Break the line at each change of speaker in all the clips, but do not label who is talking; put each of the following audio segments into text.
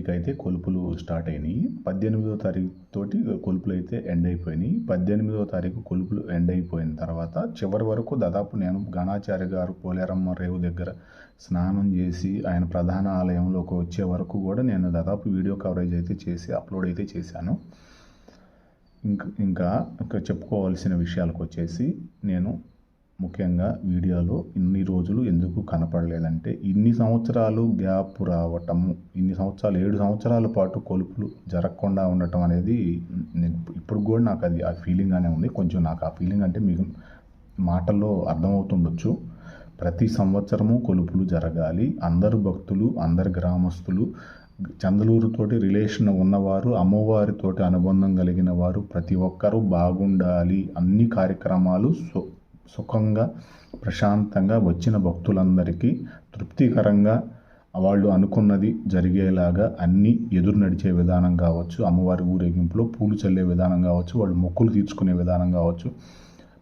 తారీఖు అయితే కొలుపులు స్టార్ట్ అయినాయి. పద్దెనిమిదో తారీఖు తోటి కొలుపులు అయితే ఎండ్ అయిపోయినాయి. పద్దెనిమిదో తారీఖు కొలుపులు ఎండ్ అయిపోయిన తర్వాత చివరి వరకు దాదాపు నేను గణాచార్య గారు పోలేరమ్మ రేవు దగ్గర స్నానం చేసి ఆయన ప్రధాన ఆలయంలోకి వచ్చే వరకు కూడా నేను దాదాపు వీడియో కవరేజ్ అయితే చేసి అప్లోడ్ అయితే చేశాను. ఇంకా ఇంకా ఇంకా చెప్పుకోవాల్సిన విషయాలకు వచ్చేసి నేను ముఖ్యంగా వీడియోలో ఇన్ని రోజులు ఎందుకు కనపడలేదంటే ఇన్ని సంవత్సరాలు గ్యాప్ రావటము ఇన్ని సంవత్సరాలు ఏడు సంవత్సరాల పాటు కొలుపులు జరగకుండా ఉండటం అనేది ఇప్పుడు కూడా నాకు అది ఆ ఫీలింగ్గానే ఉంది. కొంచెం నాకు ఆ ఫీలింగ్ అంటే మీకు మాటల్లో అర్థమవుతుండొచ్చు. ప్రతి సంవత్సరము కొలుపులు జరగాలి. అందరు భక్తులు అందరు గ్రామస్తులు చందలూరుతోటి రిలేషన్ ఉన్నవారు అమ్మవారితోటి అనుబంధం కలిగిన వారు ప్రతి ఒక్కరూ బాగుండాలి. అన్ని కార్యక్రమాలు సో సుఖంగా ప్రశాంతంగా వచ్చిన భక్తులందరికీ తృప్తికరంగా వాళ్ళు అనుకున్నది జరిగేలాగా అన్నీ ఎదురు నడిచే విధానం కావచ్చు అమ్మవారి ఊరేగింపులో పూలు చల్లే విధానం కావచ్చు వాళ్ళు మొక్కులు తీర్చుకునే విధానం కావచ్చు.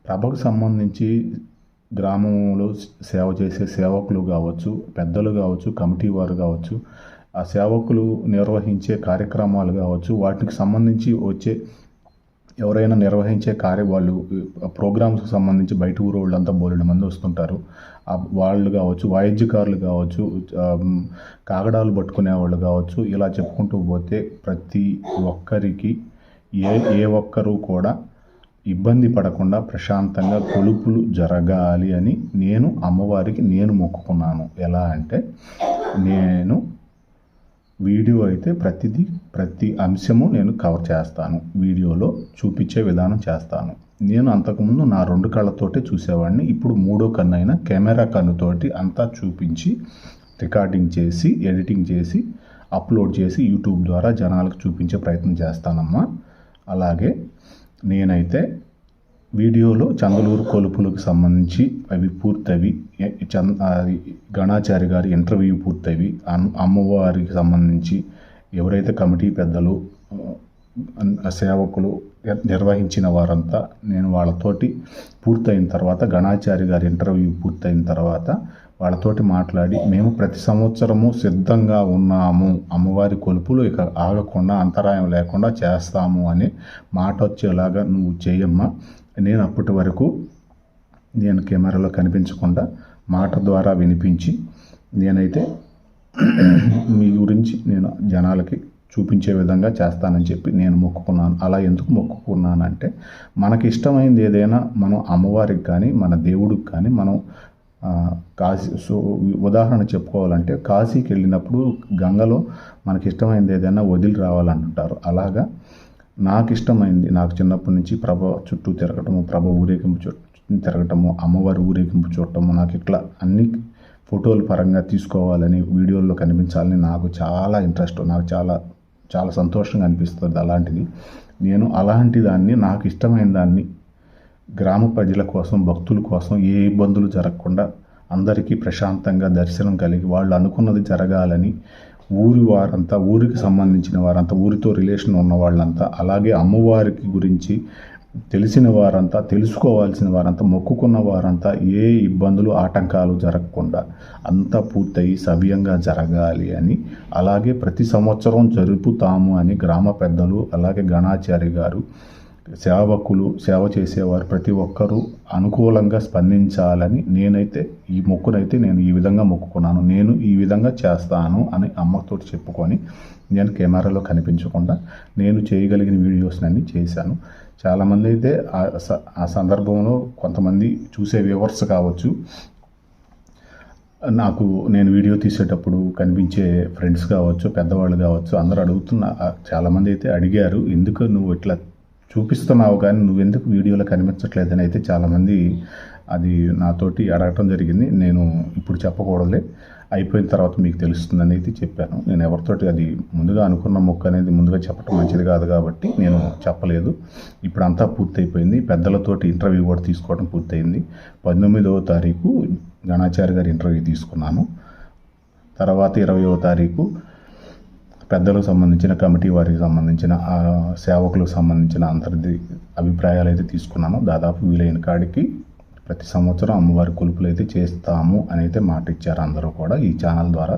ప్రభకు సంబంధించి గ్రామంలో సేవ చేసే సేవకులు కావచ్చు పెద్దలు కావచ్చు కమిటీ వారు కావచ్చు ఆ సేవకులు నిర్వహించే కార్యక్రమాలు కావచ్చు వాటికి సంబంధించి వచ్చే ఎవరైనా నిర్వహించే కార్య వాళ్ళు ప్రోగ్రామ్స్కి సంబంధించి బయట ఊరు వాళ్ళంతా బోలెడు మంది వస్తుంటారు. వాళ్ళు కావచ్చు వాయిద్యకారులు కావచ్చు కాగడాలు పట్టుకునే వాళ్ళు కావచ్చు ఇలా చెప్పుకుంటూ పోతే ప్రతి ఒక్కరికి ఏ ఏ ఒక్కరూ కూడా ఇబ్బంది పడకుండా ప్రశాంతంగా కొలుపులు జరగాలి అని నేను అమ్మవారికి నేను మొక్కుకున్నాను. ఎలా అంటే నేను వీడియో అయితే ప్రతిదీ ప్రతి అంశము నేను కవర్ చేస్తాను. వీడియోలో చూపించే విధానం చేస్తాను. నేను అంతకుముందు నా రెండు కళ్ళతోటే చూసేవాడిని. ఇప్పుడు మూడో కన్నైనా కెమెరా కన్నుతోటి అంతా చూపించి రికార్డింగ్ చేసి ఎడిటింగ్ చేసి అప్లోడ్ చేసి యూట్యూబ్ ద్వారా జనాలకు చూపించే ప్రయత్నం చేస్తానమ్మా. అలాగే నేనైతే వీడియోలో చందలూరు కొలుపులకు సంబంధించి అవి పూర్తవి. చంద గణాచారి గారి ఇంటర్వ్యూ పూర్తవి. అమ్మవారికి సంబంధించి ఎవరైతే కమిటీ పెద్దలు సేవకులు నిర్వహించిన వారంతా నేను వాళ్ళతోటి పూర్తయిన తర్వాత గణాచారి గారి ఇంటర్వ్యూ పూర్తయిన తర్వాత వాళ్ళతోటి మాట్లాడి మేము ప్రతి సంవత్సరము సిద్ధంగా ఉన్నాము. అమ్మవారి కొలుపులు ఇక ఆగకుండా అంతరాయం లేకుండా చేస్తాము అని మాట వచ్చేలాగా నువ్వు చేయమ్మా. నేను అప్పటి వరకు నేను కెమెరాలో కనిపించకుండా మాట ద్వారా వినిపించి నేనైతే మీ గురించి నేను జనాలకి చూపించే విధంగా చేస్తానని చెప్పి నేను మొక్కుకున్నాను. అలా ఎందుకు మొక్కుకున్నానంటే మనకి ఇష్టమైంది ఏదైనా మనం అమ్మవారికి కానీ మన దేవుడికి కానీ మనం కాశీ సో ఉదాహరణ చెప్పుకోవాలంటే కాశీకి వెళ్ళినప్పుడు గంగలో మనకి ఇష్టమైంది ఏదైనా వదిలి రావాలంటుంటారు. అలాగా నాకు ఇష్టమైంది నాకు చిన్నప్పటి నుంచి ప్రభ చుట్టూ తిరగటము ప్రభ ఊరేగింపు చుట్టూ తిరగటము అమ్మవారి ఊరేగింపు చూడటము నాకు ఇట్లా అన్ని ఫోటోల పరంగా తీసుకోవాలని వీడియోల్లో కనిపించాలని నాకు చాలా ఇంట్రెస్ట్ నాకు చాలా చాలా సంతోషంగా అనిపిస్తుంది అలాంటిది. నేను అలాంటి దాన్ని నాకు ఇష్టమైన దాన్ని గ్రామ ప్రజల కోసం భక్తుల కోసం ఏ ఇబ్బందులు జరగకుండా అందరికీ ప్రశాంతంగా దర్శనం కలిగి వాళ్ళు అనుకున్నది జరగాలని ఊరి వారంతా ఊరికి సంబంధించిన వారంతా ఊరితో రిలేషన్ ఉన్న వాళ్ళంతా అలాగే అమ్మవారికి గురించి తెలిసిన వారంతా తెలుసుకోవాల్సిన వారంతా మొక్కుకున్న వారంతా ఏ ఇబ్బందులు ఆటంకాలు జరగకుండా అంతా పూర్తయి సవ్యంగా జరగాలి అని అలాగే ప్రతి సంవత్సరం జరుపుతాము అని గ్రామ పెద్దలు అలాగే గణాచారి గారు సేవకులు సేవ చేసేవారు ప్రతి ఒక్కరూ అనుకూలంగా స్పందించాలని నేనైతే ఈ మొక్కునైతే నేను ఈ విధంగా మొక్కుకున్నాను. నేను ఈ విధంగా చేస్తాను అని అమ్మతో చెప్పుకొని నేను కెమెరాలో కనిపించకుండా నేను చేయగలిగిన వీడియోస్ని చేశాను. చాలామంది అయితే ఆ సందర్భంలో కొంతమంది చూసే వ్యూవర్స్ కావచ్చు నాకు నేను వీడియో తీసేటప్పుడు కనిపించే ఫ్రెండ్స్ కావచ్చు పెద్దవాళ్ళు కావచ్చు అందరూ అడుగుతున్న చాలామంది అయితే అడిగారు ఎందుకు నువ్వు ఇట్లా చూపిస్తున్నావు కానీ నువ్వెందుకు వీడియోలో కనిపించట్లేదని అయితే చాలామంది అది నాతోటి అడగటం జరిగింది. నేను ఇప్పుడు చెప్పకూడదులే. అయిపోయిన తర్వాత మీకు తెలుస్తుందని అయితే చెప్పాను. నేను ఎవరితోటి అది ముందుగా అనుకున్న మొక్క అనేది ముందుగా చెప్పడం మంచిది కాదు కాబట్టి నేను చెప్పలేదు. ఇప్పుడు అంతా పూర్తయిపోయింది. పెద్దలతోటి ఇంటర్వ్యూ కూడా తీసుకోవడం పూర్తయింది. పంతొమ్మిదవ తారీఖు గణాచార్య గారి ఇంటర్వ్యూ తీసుకున్నాను. తర్వాత ఇరవయో తారీఖు పెద్దలకు సంబంధించిన కమిటీ వారికి సంబంధించిన సేవకులకు సంబంధించిన అందరిది అభిప్రాయాలు అయితే తీసుకున్నాను దాదాపు వీలైన కాడికి ప్రతి సంవత్సరం అమ్మవారి కొలుపులు అయితే చేస్తాము అని అయితే మాట ఇచ్చారు అందరూ కూడా ఈ ఛానల్ ద్వారా.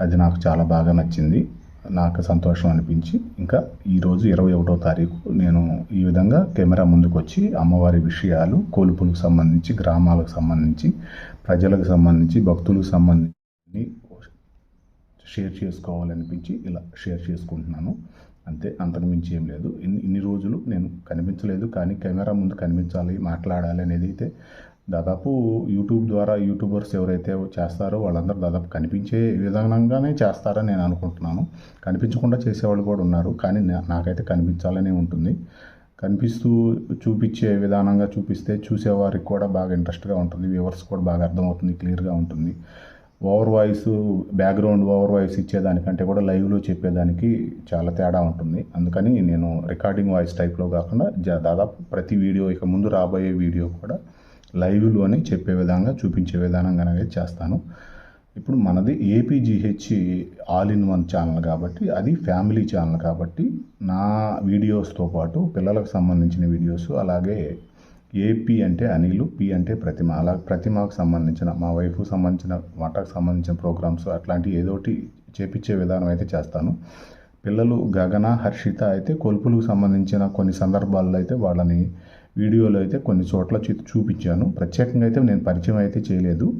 అది నాకు చాలా బాగా నచ్చింది. నాకు సంతోషం అనిపించి ఇంకా ఈరోజు ఇరవై ఒకటో తారీఖు నేను ఈ విధంగా కెమెరా ముందుకు వచ్చి అమ్మవారి విషయాలు కొలుపులకు సంబంధించి గ్రామాలకు సంబంధించి ప్రజలకు సంబంధించి భక్తులకు సంబంధించి షేర్ చేసుకోవాలనిపించి ఇలా షేర్ చేసుకుంటున్నాను. అంతే అంతకుమించి ఏం లేదు. ఇన్ని ఇన్ని రోజులు నేను కనిపించలేదు కానీ కెమెరా ముందు కనిపించాలి మాట్లాడాలి అనేది అయితే దాదాపు యూట్యూబ్ ద్వారా యూట్యూబర్స్ ఎవరైతే చేస్తారో వాళ్ళందరూ దాదాపు కనిపించే విధానంగానే చేస్తారని నేను అనుకుంటున్నాను. కనిపించకుండా చేసేవాళ్ళు కూడా ఉన్నారు కానీ నా- నాకైతే కనిపించాలనే ఉంటుంది. కనిపిస్తూ చూపించే విధానంగా చూపిస్తే చూసేవారికి కూడా బాగా ఇంట్రెస్ట్గా ఉంటుంది వ్యూవర్స్ కూడా బాగా అర్థమవుతుంది క్లియర్గా ఉంటుంది. Over voice background over voice ఇచ్చేదానికంటే కూడా లైవ్లో చెప్పేదానికి చాలా తేడా ఉంటుంది. అందుకని నేను రికార్డింగ్ వాయిస్ టైప్లో కాకుండా దాదాపు ప్రతి వీడియో ఇక ముందు రాబోయే వీడియో కూడా లైవ్లోనే చెప్పే విధంగా చూపించే విధానంగానే చేస్తాను. ఇప్పుడు మనది APGH all in one channel కాబట్టి అది ఫ్యామిలీ ఛానల్ కాబట్టి నా వీడియోస్తో పాటు పిల్లలకు సంబంధించిన వీడియోస్ అలాగే ఏపీ అంటే అనిలు పి అంటే ప్రతిమ. అలా ప్రతిమకు సంబంధించిన మా వైఫ్కు సంబంధించిన వంటకు సంబంధించిన ప్రోగ్రామ్స్ అట్లాంటివి ఏదో ఒకటి చేపించే విధానం అయితే చేస్తాను. పిల్లలు గగన హర్షిత అయితే కొలుపులకు సంబంధించిన కొన్ని సందర్భాల్లో అయితే వాళ్ళని వీడియోలో అయితే కొన్ని చోట్ల చూ- చూపించాను. ప్రత్యేకంగా అయితే నేను పరిచయం అయితే చేయలేదు.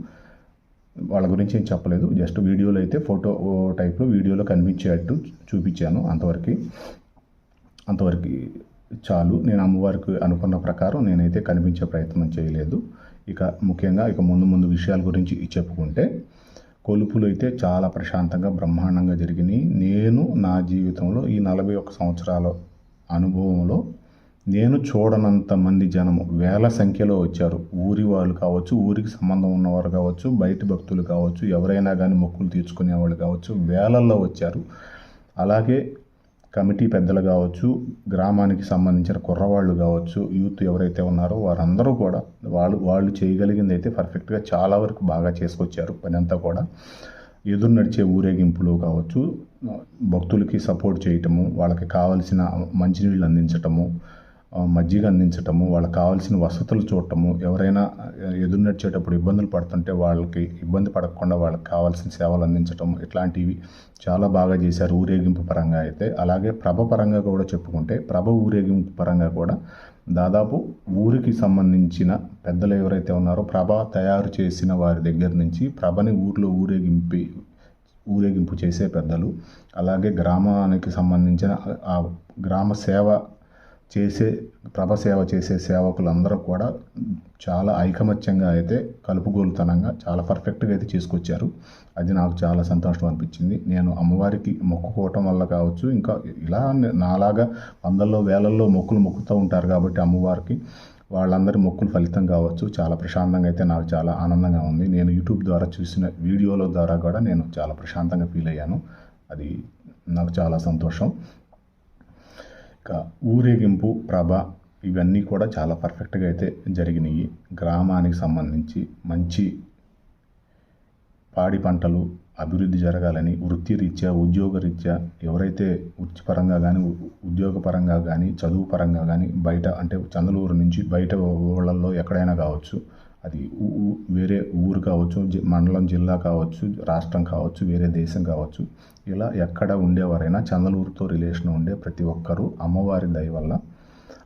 వాళ్ళ గురించి ఏం చెప్పలేదు. జస్ట్ వీడియోలో అయితే ఫోటో టైప్లో వీడియోలో కనిపించేటట్టు చూపించాను అంతవరకు. అంతవరకు చాలు నేను అమ్మవారికి అనుకున్న ప్రకారం నేనైతే కనిపించే ప్రయత్నం చేయలేదు. ఇక ముఖ్యంగా ఇక ముందు ముందు విషయాల గురించి చెప్పుకుంటే కొలుపులు అయితే చాలా ప్రశాంతంగా బ్రహ్మాండంగా జరిగినాయి. నేను నా జీవితంలో ఈ నలభై ఒక్క సంవత్సరాల అనుభవంలో నేను చూడనంత మంది జనము వేల సంఖ్యలో వచ్చారు. ఊరి వాళ్ళు కావచ్చు ఊరికి సంబంధం ఉన్నవారు కావచ్చు బయట భక్తులు కావచ్చు ఎవరైనా కానీ మొక్కులు తీర్చుకునేవాళ్ళు కావచ్చు వేలల్లో వచ్చారు. అలాగే కమిటీ పెద్దలు కావచ్చు గ్రామానికి సంబంధించిన కుర్రవాళ్ళు కావచ్చు యూత్ ఎవరైతే ఉన్నారో వారందరూ కూడా వాళ్ళు వాళ్ళు చేయగలిగింది అయితే పర్ఫెక్ట్గా చాలా వరకు బాగా చేసుకొచ్చారు పని అంతా కూడా. ఎదురు నడిచే ఊరేగింపులు కావచ్చు భక్తులకి సపోర్ట్ చేయటము వాళ్ళకి కావలసిన మంచినీళ్ళు అందించటము మజ్జిగ అందించటము వాళ్ళకి కావాల్సిన వసతులు చూడటము ఎవరైనా ఎదురు నడిచేటప్పుడు ఇబ్బందులు పడుతుంటే వాళ్ళకి ఇబ్బంది పడకుండా వాళ్ళకి కావాల్సిన సేవలు అందించటం ఇట్లాంటివి చాలా బాగా చేశారు ఊరేగింపు పరంగా అయితే. అలాగే ప్రభ పరంగా కూడా చెప్పుకుంటే ప్రభ ఊరేగింపు పరంగా కూడా దాదాపు ఊరికి సంబంధించిన పెద్దలు ఎవరైతే ఉన్నారో ప్రభ తయారు చేసిన వారి దగ్గర నుంచి ప్రభని ఊర్లో ఊరేగింపి ఊరేగింపు చేసే పెద్దలు అలాగే గ్రామానికి సంబంధించిన ఆ గ్రామ సేవ చేసే ప్రభ సేవ చేసే సేవకులందరూ కూడా చాలా ఐకమత్యంగా అయితే కలుపుగోలుతనంగా చాలా పర్ఫెక్ట్గా అయితే చేసుకొచ్చారు. అది నాకు చాలా సంతోషం అనిపించింది. నేను అమ్మవారికి మొక్కుకోవటం వల్ల కావచ్చు ఇంకా ఇలా నాలాగా వందల్లో వేలల్లో మొక్కులు మొక్కుతూ ఉంటారు కాబట్టి అమ్మవారికి వాళ్ళందరి మొక్కులు ఫలితం కావచ్చు. చాలా ప్రశాంతంగా అయితే నాకు చాలా ఆనందంగా ఉంది. నేను యూట్యూబ్ ద్వారా చూసిన వీడియోల ద్వారా కూడా నేను చాలా ప్రశాంతంగా ఫీల్ అయ్యాను. అది నాకు చాలా సంతోషం. ఇంకా ఊరేగింపు ప్రభ ఇవన్నీ కూడా చాలా పర్ఫెక్ట్గా అయితే జరిగినాయి. గ్రామానికి సంబంధించి మంచి పాడి పంటలు అభివృద్ధి జరగాలని వృత్తి రీత్యా ఉద్యోగ ఉద్యోగరీత్యా ఎవరైతే వృత్తిపరంగా కానీ ఉద్యోగపరంగా కానీ చదువు పరంగా కానీ బయట అంటే చందలూరు నుంచి బయట ఊళ్ళల్లో ఎక్కడైనా కావచ్చు అది ఊ- వేరే ఊరు కావచ్చు మండలం జిల్లా కావచ్చు రాష్ట్రం కావచ్చు వేరే దేశం కావచ్చు ఇలా ఎక్కడ ఉండేవారైనా చందలూరుతో రిలేషన్ ఉండే ప్రతి ఒక్కరూ అమ్మవారి దయ వల్ల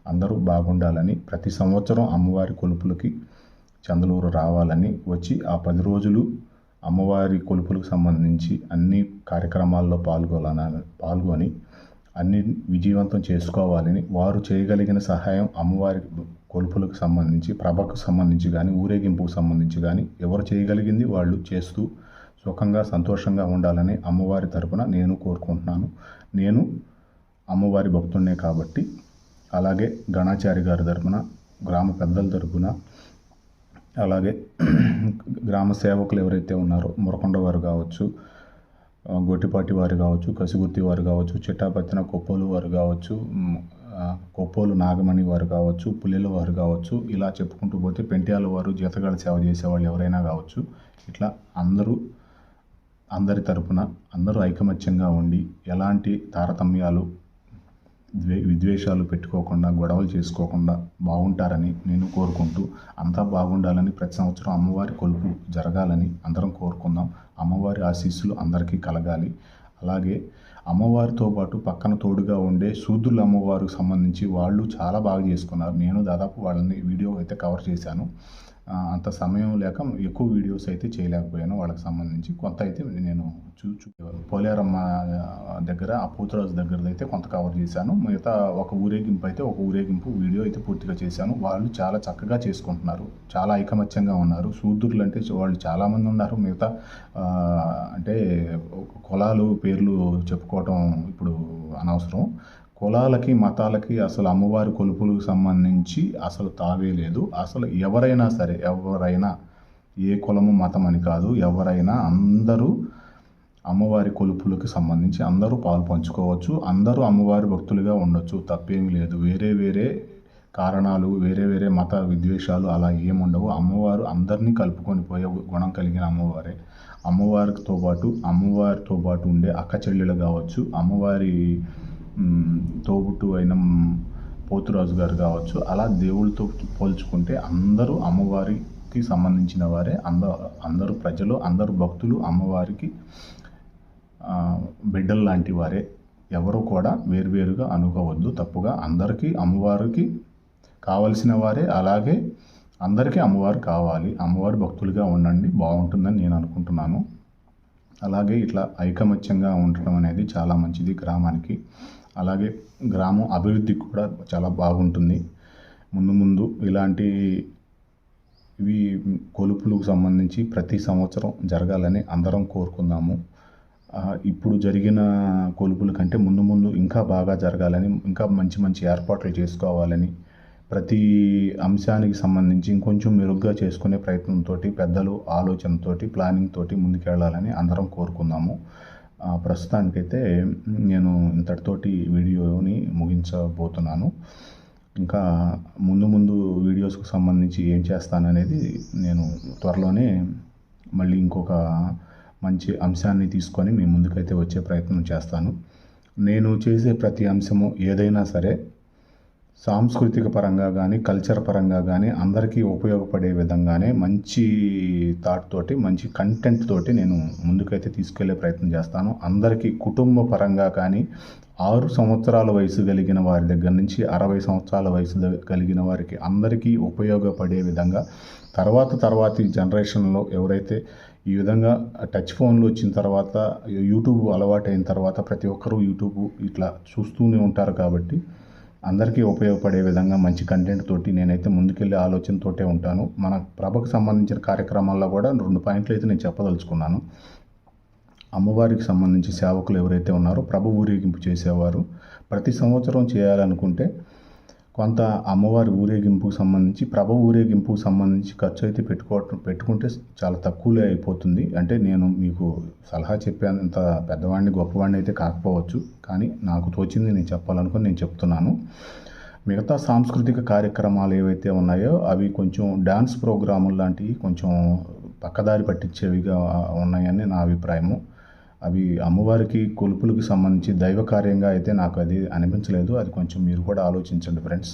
అందరూ బాగుండాలని ప్రతి సంవత్సరం అమ్మవారి కొలుపులకి చందలూరు రావాలని వచ్చి ఆ పది రోజులు అమ్మవారి కొలుపులకు సంబంధించి అన్ని కార్యక్రమాల్లో పాల్గొనాలని పాల్గొని అన్ని విజయవంతం చేసుకోవాలని వారు చేయగలిగిన సహాయం అమ్మవారి కొలుపులకు సంబంధించి ప్రభకు సంబంధించి కానీ ఊరేగింపుకు సంబంధించి కానీ ఎవరు చేయగలిగింది వాళ్ళు చేస్తూ సుఖంగా సంతోషంగా ఉండాలని అమ్మవారి తరపున నేను కోరుకుంటున్నాను. నేను అమ్మవారి భక్తుడినే కాబట్టి అలాగే గణాచారి గారి తరపున గ్రామ పెద్దల తరపున అలాగే గ్రామ సేవకులు ఎవరైతే ఉన్నారో మురకొండవారు కావచ్చు గొట్టిపాటి వారు కావచ్చు కసిగుర్తి వారు కావచ్చు చిట్టాపత్తిన కొప్పోలు వారు కావచ్చు కొప్పోలు నాగమణి వారు కావచ్చు పుల్లెల వారు కావచ్చు ఇలా చెప్పుకుంటూ పోతే పెంట్యాల వారు జీతగాళ్ళ సేవ చేసేవాళ్ళు ఎవరైనా కావచ్చు ఇట్లా అందరూ అందరి తరపున అందరూ ఐకమత్యంగా ఉండి ఎలాంటి తారతమ్యాలు ద్వే విద్వేషాలు పెట్టుకోకుండా గొడవలు చేసుకోకుండా బాగుంటారని నేను కోరుకుంటూ అంతా బాగుండాలని ప్రతి సంవత్సరం అమ్మవారి కొలుపు జరగాలని అందరం కోరుకుందాం. అమ్మవారి ఆశీస్సులు అందరికీ కలగాలి. అలాగే అమ్మవారితో పాటు పక్కన తోడుగా ఉండే శూద్రుల అమ్మవారికి సంబంధించి వాళ్ళు చాలా బాగా చేసుకున్నారు. నేను దాదాపు వాళ్ళని వీడియో అయితే కవర్ చేశాను. అంత సమయం లేక ఎక్కువ వీడియోస్ అయితే చేయలేకపోయాను. వాళ్ళకి సంబంధించి కొంత అయితే నేను చూ చూ పోలేరమ్మ దగ్గర ఆ పూతరాజు దగ్గర అయితే కొంత కవర్ చేశాను. మిగతా ఒక ఊరేగింపు అయితే ఒక ఊరేగింపు వీడియో అయితే పూర్తిగా చేశాను. వాళ్ళు చాలా చక్కగా చేసుకుంటున్నారు. చాలా ఐకమత్యంగా ఉన్నారు. శూద్రులు అంటే వాళ్ళు చాలామంది ఉన్నారు. మిగతా అంటే కులాలు పేర్లు చెప్పుకోవటం ఇప్పుడు అనవసరం. కులాలకి మతాలకి అసలు అమ్మవారి కొలుపులకు సంబంధించి అసలు తావే లేదు. అసలు ఎవరైనా సరే ఎవరైనా ఏ కులము మతం అని కాదు ఎవరైనా అందరూ అమ్మవారి కొలుపులకు సంబంధించి అందరూ పాలు పంచుకోవచ్చు. అందరూ అమ్మవారి భక్తులుగా ఉండొచ్చు. తప్పేమీ లేదు. వేరే వేరే కారణాలు వేరే వేరే మత విద్వేషాలు అలా ఏముండవు. అమ్మవారు అందరినీ కలుపుకొని పోయే గుణం కలిగిన అమ్మవారే. అమ్మవారితో పాటు అమ్మవారితో పాటు ఉండే అక్క చెల్లెలు కావచ్చు అమ్మవారి తోబుట్టు అయిన పోతురాజు గారు కావచ్చు అలా దేవుళ్ళతో పోల్చుకుంటే అందరూ అమ్మవారికి సంబంధించిన వారే. అంద అందరూ ప్రజలు అందరూ భక్తులు అమ్మవారికి బిడ్డలు లాంటి వారే. ఎవరు కూడా వేరువేరుగా అనుకోవద్దు. తప్పుగా అందరికీ అమ్మవారికి కావలసిన వారే. అలాగే అందరికీ అమ్మవారు కావాలి. అమ్మవారి భక్తులుగా ఉండండి. బాగుంటుందని నేను అనుకుంటున్నాను. అలాగే ఇట్లా ఐకమత్యంగా ఉండటం అనేది చాలా మంచిది గ్రామానికి. అలాగే గ్రామం అభివృద్ధికి కూడా చాలా బాగుంటుంది. ముందు ముందు ఇలాంటి ఇవి కొలుపులకు సంబంధించి ప్రతి సంవత్సరం జరగాలని అందరం కోరుకుందాము. ఇప్పుడు జరిగిన కొలుపుల కంటే ముందు ముందు ఇంకా బాగా జరగాలని ఇంకా మంచి మంచి ఏర్పాట్లు చేసుకోవాలని ప్రతి అంశానికి సంబంధించి ఇంకొంచెం మెరుగ్గా చేసుకునే ప్రయత్నంతో పెద్దలు ఆలోచనతోటి ప్లానింగ్ తోటి ముందుకెళ్ళాలని అందరం కోరుకుందాము. ప్రస్తుతానికైతే నేను ఇంతటితోటి వీడియోని ముగించబోతున్నాను. ఇంకా ముందు ముందు వీడియోస్కు సంబంధించి ఏం చేస్తాననేది నేను త్వరలోనే మళ్ళీ ఇంకొక మంచి అంశాన్ని తీసుకొని మీ ముందుకైతే వచ్చే ప్రయత్నం చేస్తాను. నేను చేసే ప్రతి అంశము ఏదైనా సరే సాంస్కృతిక పరంగా కానీ కల్చర్ పరంగా కానీ అందరికీ ఉపయోగపడే విధంగానే మంచి థాట్ తోటి మంచి కంటెంట్ తోటి నేను ముందుకైతే తీసుకెళ్ళే ప్రయత్నం చేస్తాను. అందరికీ కుటుంబ పరంగా కానీ ఆరు సంవత్సరాల వయసు కలిగిన వారి దగ్గర నుంచి అరవై సంవత్సరాల వయసు కలిగిన వారికి అందరికీ ఉపయోగపడే విధంగా తర్వాత తర్వాతి జనరేషన్లో ఎవరైతే ఈ విధంగా టచ్ ఫోన్లు వచ్చిన తర్వాత యూట్యూబ్ అలవాటైన తర్వాత ప్రతి ఒక్కరూ యూట్యూబ్ ఇట్లా చూస్తూనే ఉంటారు కాబట్టి అందరికీ ఉపయోగపడే విధంగా మంచి కంటెంట్ తోటి నేనైతే ముందుకెళ్ళే ఆలోచనతోటే ఉంటాను. మన ప్రభకు సంబంధించిన కార్యక్రమాల్లో కూడా రెండు పాయింట్లు అయితే నేను చెప్పదలుచుకున్నాను. అమ్మవారికి సంబంధించి సేవకులు ఎవరైతే ఉన్నారో ప్రభు ఊరేగింపు చేసేవారు. ప్రతి సంవత్సరం చేయాలనుకుంటే కొంత అమ్మవారి ఊరేగింపుకు సంబంధించి ప్రభ ఊరేగింపుకు సంబంధించి ఖర్చు అయితే పెట్టుకోవటం పెట్టుకుంటే చాలా తక్కువలే అయిపోతుంది. అంటే నేను మీకు సలహా చెప్పేంత పెద్దవాడిని గొప్పవాడిని అయితే కాకపోవచ్చు. కానీ నాకు తోచింది నేను చెప్పాలనుకుని నేను చెప్తున్నాను. మిగతా సాంస్కృతిక కార్యక్రమాలు ఏవైతే ఉన్నాయో అవి కొంచెం డ్యాన్స్ ప్రోగ్రాములు లాంటివి కొంచెం పక్కదారి పట్టించేవిగా ఉన్నాయని నా అభిప్రాయము. అవి అమ్మవారికి కొలుపులకు సంబంధించి దైవ కార్యంగా అయితే నాకు అది అనిపించలేదు. అది కొంచెం మీరు కూడా ఆలోచించండి ఫ్రెండ్స్.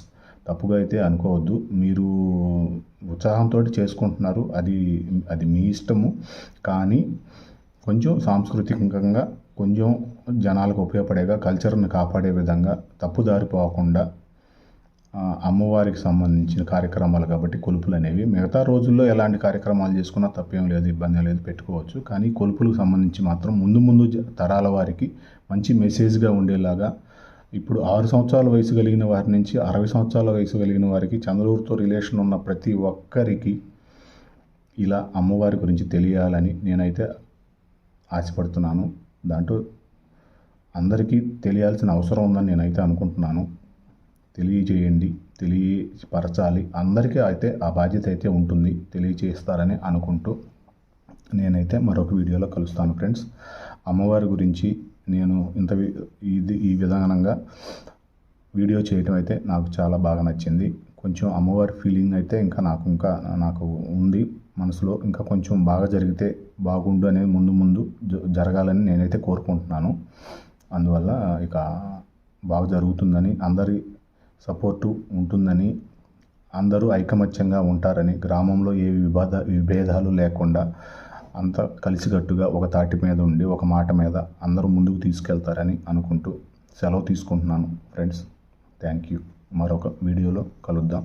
తప్పుగా అయితే అనుకోవద్దు. మీరు ఉత్సాహంతో చేసుకుంటున్నారు. అది అది మీ ఇష్టము. కానీ కొంచెం సాంస్కృతికంగా కొంచెం జనాలకు ఉపయోగపడేగా కల్చర్ని కాపాడే విధంగా తప్పుదారి పోకుండా అమ్మవారికి సంబంధించిన కార్యక్రమాలు కాబట్టి కొలుపులు అనేవి. మిగతా రోజుల్లో ఎలాంటి కార్యక్రమాలు చేసుకున్నా తప్పేం లేదు ఇబ్బంది లేదు పెట్టుకోవచ్చు. కానీ కొలుపులకు సంబంధించి మాత్రం ముందు ముందు తరాల వారికి మంచి మెసేజ్గా ఉండేలాగా ఇప్పుడు ఆరు సంవత్సరాల వయసు కలిగిన వారి నుంచి అరవై సంవత్సరాల వయసు కలిగిన వారికి చంద్రూరుతో రిలేషన్ ఉన్న ప్రతి ఒక్కరికి ఇలా అమ్మవారి గురించి తెలియాలని నేనైతే ఆశపడుతున్నాను. దాంట్లో అందరికీ తెలియాల్సిన అవసరం ఉందని నేనైతే అనుకుంటున్నాను. తెలియజేయండి తెలియపరచాలి. అందరికీ అయితే ఆ బాధ్యత అయితే ఉంటుంది తెలియజేస్తారని అనుకుంటూ నేనైతే మరొక వీడియోలో కలుస్తాను ఫ్రెండ్స్. అమ్మవారి గురించి నేను ఇంత ఇది ఈ విధానంగా వీడియో చేయటం అయితే నాకు చాలా బాగా నచ్చింది. కొంచెం అమ్మవారి ఫీలింగ్ అయితే ఇంకా నాకు ఇంకా నాకు ఉంది మనసులో. ఇంకా కొంచెం బాగా జరిగితే బాగుండు అనేది ముందు ముందు జ- జరగాలని నేనైతే కోరుకుంటున్నాను. అందువల్ల ఇక బాగా జరుగుతుందని అందరి సపోర్టు ఉంటుందని అందరూ ఐకమత్యంగా ఉంటారని గ్రామంలో ఏ విభేద విభేదాలు లేకుండా అంతా కలిసికట్టుగా ఒక తాటి మీద ఉండి ఒక మాట మీద అందరూ ముందుకు తీసుకెళ్తారని అనుకుంటూ సెలవు తీసుకుంటున్నాను. Friends thank you. మరొక వీడియోలో కలుద్దాం.